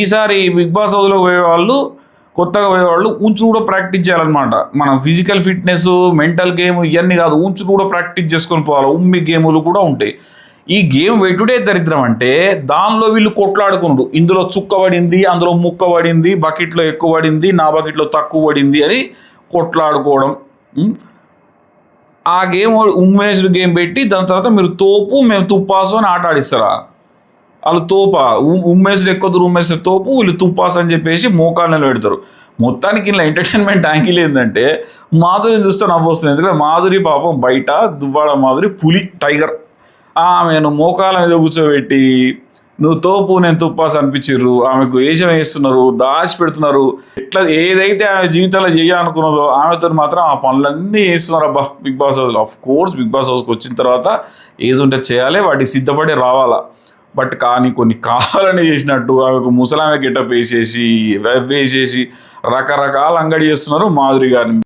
ఈసారి big boss హౌస్లో పోయే వాళ్ళు కొత్తగా పోయే వాళ్ళు ఉంచుడు కూడా ప్రాక్టీస్ చేయాలన్నమాట. మనం ఫిజికల్ ఫిట్నెస్ మెంటల్ గేమ్ ఇవన్నీ కాదు ఉంచు కూడా ప్రాక్టీస్ చేసుకొని పోవాలి. ఉమ్మి గేములు కూడా ఉంటాయి. ఈ గేమ్ వెటుడే దరిద్రం అంటే దానిలో వీళ్ళు కొట్లాడుకున్నాడు ఇందులో చుక్క పడింది అందులో ముక్క పడింది బకెట్లో ఎక్కువ పడింది నా బకెట్లో తక్కువ పడింది అని కొట్లాడుకోవడం. ఆ గేమ్ ఉమ్మేసుడు గేమ్ పెట్టి దాని తర్వాత మీరు తోపు మేము తుప్పాసు అని ఆట ఆడిస్తారా? వాళ్ళు తోప ఉమ్మేసుడు ఎక్కువ దూరం ఉమ్మేసిన తోపు వీళ్ళు తుప్పాస్ అని చెప్పేసి మోకాళ్ళలో పెడతారు. మొత్తానికి ఇలా ఎంటర్టైన్మెంట్ యాంగిల్ ఏంటంటే మాధురిని చూస్తే నవ్వు వస్తుంది ఎందుకంటే మాధురి పాపం బయట దువ్వాడ మాధురి పులి టైగర్. ఆమెను మోకాల మీద కూర్చోబెట్టి నువ్వు తోపు నేను తుప్పాస్ అనిపించారు ఆమెకు ఏషం వేస్తున్నారు దాచి పెడుతున్నారు ఎట్లా ఏదైతే ఆమె జీవితంలో చేయాలనుకున్నదో ఆమెతో మాత్రం ఆ పనులన్నీ చేస్తున్నారు. అబ్బా Big Boss house of course Big Boss హౌస్కి వచ్చిన తర్వాత ఏది ఉంటే చేయాలి వాటికి సిద్ధపడి రావాలా. బట్ కానీ కొన్ని కావాలని చేసినట్టు ఆమెకు ముసలామె గెటప్ వేసేసి వేసేసి రకరకాల అంగడి చేస్తున్నారు మాధురి గారిని.